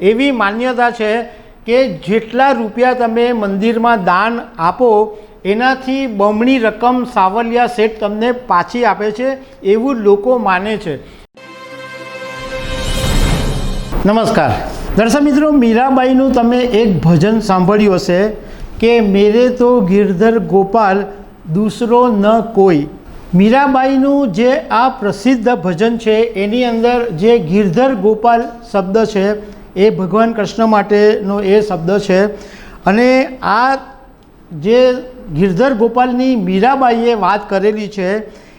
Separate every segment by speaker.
Speaker 1: એવી માન્યતા છે કે જેટલા રૂપિયા તમે મંદિરમાં દાન આપો, એનાથી બમણી રકમ સાવલિયા શેઠ તમને પાછી આપે છે એવું લોકો માને છે. નમસ્કાર. દર્શક મિત્રો, મીરાબાઈનું તમે એક ભજન સાંભળ્યું હશે કે મેરે તો ગિરધર ગોપાલ દૂસરો ન કોઈ મીરાબાઈનું જે આ પ્રસિદ્ધ ભજન છે, એની અંદર જે ગિરધર ગોપાલ શબ્દ છે એ ભગવાન કૃષ્ણ માટેનો એ શબ્દ છે. અને આ જે ગિરધર ગોપાલની મીરાબાઈએ વાત કરેલી છે,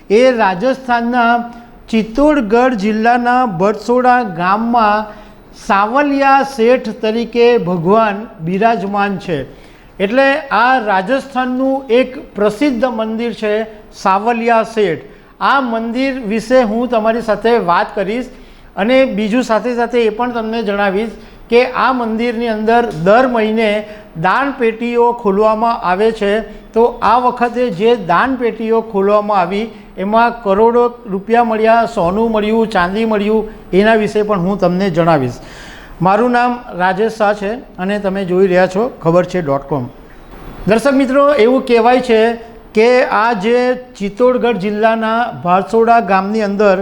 Speaker 1: એ રાજસ્થાનના ચિત્તોડગઢ જિલ્લાના બરસોડા ગામમાં સાવલિયા શેઠ તરીકે ભગવાન બિરાજમાન છે. એટલે આ રાજસ્થાનનું એક પ્રસિદ્ધ મંદિર છે સાવલિયા શેઠ. આ મંદિર વિશે હું તમારી સાથે વાત કરીશ. અને બીજું સાથે સાથે એ પણ તમને જણાવીશ કે આ મંદિરની અંદર દર મહિને દાન પેટીઓ ખોલવામાં આવે છે. તો આ વખતે જે દાન પેટીઓ ખોલવામાં આવી, એમાં કરોડો રૂપિયા મળ્યા, સોનું મળ્યું, ચાંદી મળ્યું, એના વિશે પણ હું તમને જણાવીશ. મારું નામ રાજેશ શાહ છે અને તમે જોઈ રહ્યા છો, ખબર છે ડોટ કોમ. દર્શક મિત્રો, એવું કહેવાય છે કે આ જે ચિત્તોડગઢ જિલ્લાના ભારસોડા ગામની અંદર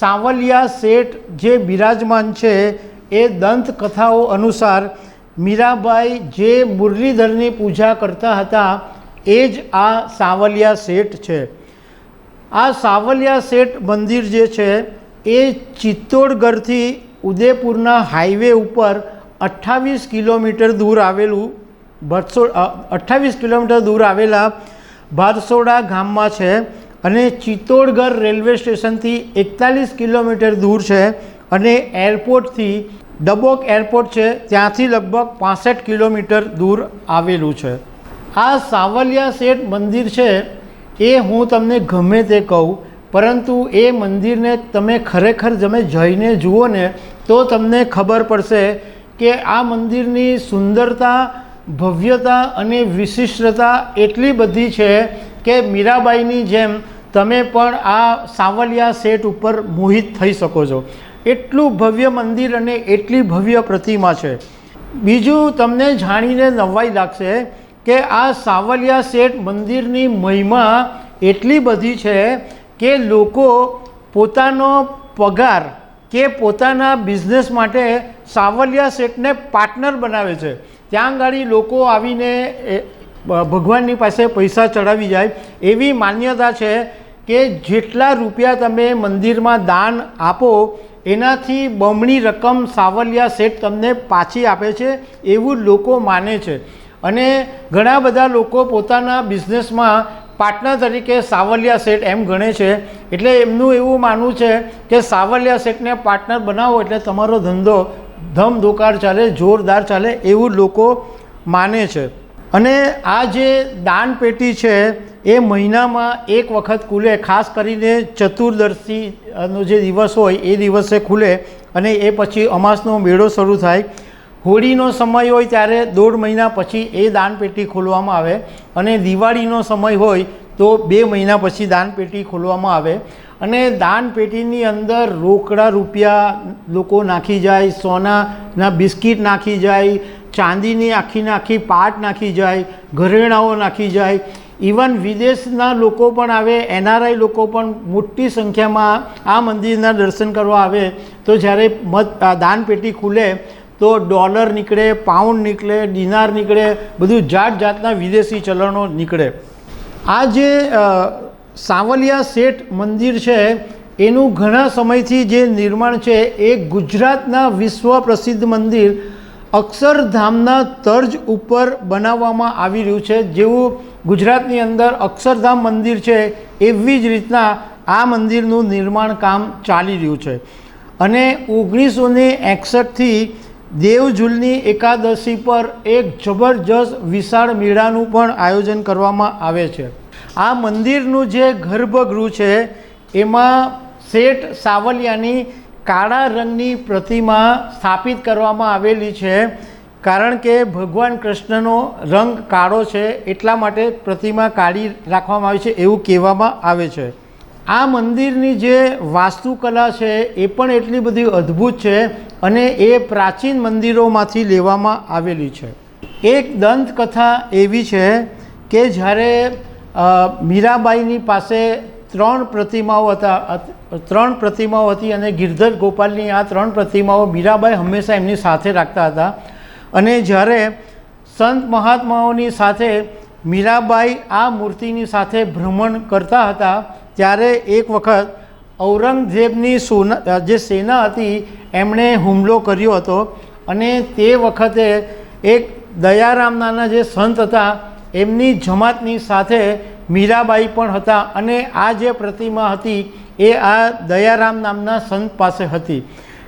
Speaker 1: સાવલિયા શેઠ જે બિરાજમાન છે, એ દંતકથાઓ અનુસાર મીરાબાઈ જે મુરલીધરની પૂજા કરતા હતા, એ જ આ સાવલિયા શેઠ છે. આ સાવલિયા શેઠ મંદિર જે છે, એ ચિત્તોડગઢથી ઉદયપુરના હાઈવે ઉપર અઠ્ઠાવીસ કિલોમીટર દૂર આવેલું ભરસો અઠ્ઠાવીસ કિલોમીટર દૂર આવેલા ભારસોડા ગામમાં છે. અને ચિત્તોડગઢ રેલવે સ્ટેશનથી એકતાલીસ કિલોમીટર દૂર છે અને એરપોર્ટથી ડબોક એરપોર્ટ છે, ત્યાંથી લગભગ પાસઠ કિલોમીટર દૂર આવેલું છે. આ સાવલિયા શેઠ મંદિર છે, એ હું તમને ગમે તે કહું, પરંતુ એ મંદિરને તમે ખરેખર તમે જઈને જુઓ ને, તો તમને ખબર પડશે કે આ મંદિરની સુંદરતા, ભવ્યતા અને વિશિષ્ટતા એટલી બધી છે કે મીરાબાઈની જેમ તમે પણ આ સાવલિયા સેટ ઉપર મોહિત થઈ શકો છો. એટલું ભવ્ય મંદિર અને એટલી ભવ્ય પ્રતિમા છે. બીજું તમને જાણીને નવાઈ લાગશે કે આ સાવલિયા શેઠ મંદિરની મહિમા એટલી બધી છે કે લોકો પોતાનો પગાર કે પોતાના બિઝનેસ માટે સાવલિયા શેઠને પાર્ટનર બનાવે છે. ત્યાં ગાડી લોકો આવીને ભગવાનની પાસે પૈસા ચડાવી જાય, એવી માન્યતા છે કે જેટલા રૂપિયા તમે મંદિરમાં દાન આપો, એનાથી બમણી રકમ સાવલિયા શેઠ તમને પાછી આપે છે, એવું લોકો માને છે. અને ઘણા બધા લોકો પોતાના બિઝનેસમાં પાર્ટનર તરીકે સાવલિયા શેઠ એમ ગણે છે. એટલે એમનું એવું માનવું છે કે સાવલિયા શેઠને પાર્ટનર બનાવો એટલે તમારો ધંધો ધમધોકાર ચાલે, જોરદાર ચાલે એવું લોકો માને છે. અને આ જે દાન પેટી છે, એ મહિનામાં એક વખત ખુલે, ખાસ કરીને ચતુર્દશીનો જે દિવસ હોય, એ દિવસે ખુલે અને એ પછી અમાસનો મેળો શરૂ થાય. હોળીનો સમય હોય ત્યારે દોઢ મહિના પછી એ દાનપેટી ખોલવામાં આવે અને દિવાળીનો સમય હોય તો બે મહિના પછી દાનપેટી ખોલવામાં આવે. અને દાનપેટીની અંદર રોકડા રૂપિયા લોકો નાખી જાય, સોનાના બિસ્કિટ નાખી જાય ચાંદીની આખીને આખી પાટ નાખી જાય, ઘરેણાઓ નાખી જાય. ઇવન વિદેશના લોકો પણ આવે એનઆરઆઈ લોકો પણ મોટી સંખ્યામાં આ મંદિરના દર્શન કરવા આવે. તો જ્યારે મત દાનપેટી ખુલે, તો ડોલર નીકળે, પાઉન્ડ નીકળે, ડિનાર નીકળે, બધું જાત જાતના વિદેશી ચલણો નીકળે. આ જે સાવલિયા શેઠ મંદિર છે, એનું ઘણા સમયથી જે નિર્માણ છે, એ ગુજરાતના વિશ્વ પ્રસિદ્ધ મંદિર અક્ષરધામના તર્જ ઉપર બનાવવામાં આવી રહ્યું છે. જેવું ગુજરાતની અંદર અક્ષરધામ મંદિર છે, એવી જ રીતના આ મંદિરનું નિર્માણ કામ ચાલી રહ્યું છે. અને ઓગણીસો ને એકસઠથી દેવઝૂલની એકાદશી પર એક જબરજસ્ત વિશાળ મેળાનું પણ આયોજન કરવામાં આવે છે. આ મંદિરનું જે ગર્ભગૃહ છે, એમાં શેઠ સાવલિયાની કાળા રંગની પ્રતિમા સ્થાપિત કરવામાં આવેલી છે, કારણ કે ભગવાન કૃષ્ણનો રંગ કાળો છે, એટલા માટે પ્રતિમા કાળી રાખવામાં આવી છે એવું કહેવામાં આવે છે. આ મંદિરની જે વાસ્તુકલા છે એ પણ એટલી બધી અદ્ભુત છે અને એ પ્રાચીન મંદિરોમાંથી લેવામાં આવેલી છે. એક દંતકથા એવી છે કે જ્યારે મીરાબાઈની પાસે ત્રણ પ્રતિમાઓ હતા. ત્રણ પ્રતિમાઓ હતી અને ગિરધર ગોપાલની આ ત્રણ પ્રતિમાઓ મીરાબાઈ હંમેશા એમની સાથે રાખતા હતા. અને જ્યારે સંત મહાત્માઓની સાથે મીરાબાઈ આ મૂર્તિની સાથે ભ્રમણ કરતા હતા, ત્યારે એક વખત ઔરંગઝેબની સોના જે સેના હતી, એમણે હુમલો કર્યો હતો. અને તે વખતે એક દયારામ નાના જે સંત હતા, એમની જમાતની સાથે મીરાબાઈ પણ હતા અને આ જે પ્રતિમા હતી એ આ દયારામ નામના સંત પાસે હતી.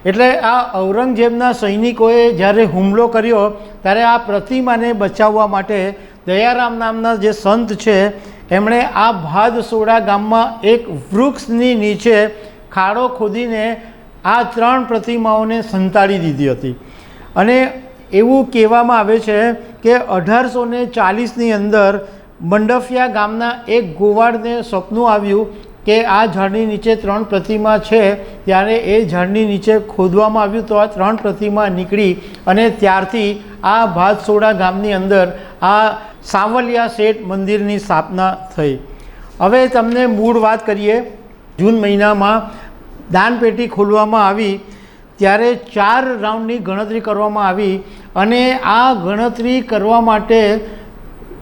Speaker 1: એટલે આ ઔરંગઝેબના સૈનિકોએ જ્યારે હુમલો કર્યો, ત્યારે આ પ્રતિમાને બચાવવા માટે દયારામ નામના જે સંત છે, એમણે આ ભાદસોડા ગામમાં એક વૃક્ષની નીચે ખાડો ખોદીને આ ત્રણ પ્રતિમાઓને સંતાડી દીધી હતી. અને એવું કહેવામાં આવે છે કે અઢારસો ને ચાલીસની અંદર મંડફિયા ગામના એક ગોવાળને સપનું આવ્યું કે આ ઝાડની નીચે ત્રણ પ્રતિમા છે. ત્યારે એ ઝાડની નીચે ખોદવામાં આવ્યું તો આ ત્રણ પ્રતિમા નીકળી અને ત્યારથી આ ભાતસોડા ગામની અંદર આ સાવલિયા શેઠ મંદિરની સ્થાપના થઈ. હવે તમને મૂળ વાત કરીએ. જૂન મહિનામાં દાનપેટી ખોલવામાં આવી. ત્યારે ચાર રાઉન્ડની ગણતરી કરવામાં આવી અને આ ગણતરી કરવા માટે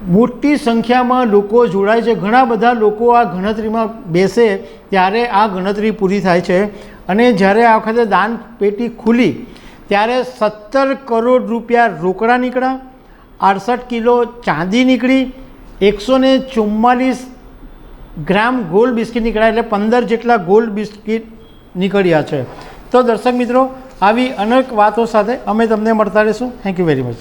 Speaker 1: મોટી સંખ્યામાં લોકો જોડાય છે. ઘણા બધા લોકો આ ગણતરીમાં બેસે ત્યારે આ ગણતરી પૂરી થાય છે. અને જ્યારે આ વખતે દાન પેટી ખુલી, ત્યારે સત્તર કરોડ રૂપિયા રોકડા નીકળ્યા, અડસઠ કિલો ચાંદી નીકળી, એકસો ને ચુમ્માલીસ ગ્રામ ગોલ્ડ બિસ્કિટ નીકળ્યા એટલે પંદર જેટલા ગોલ્ડ બિસ્કિટ નીકળ્યા છે. તો દર્શક મિત્રો, આવી અનેક વાતો સાથે અમે તમને મળતા રહીશું. Thank you very much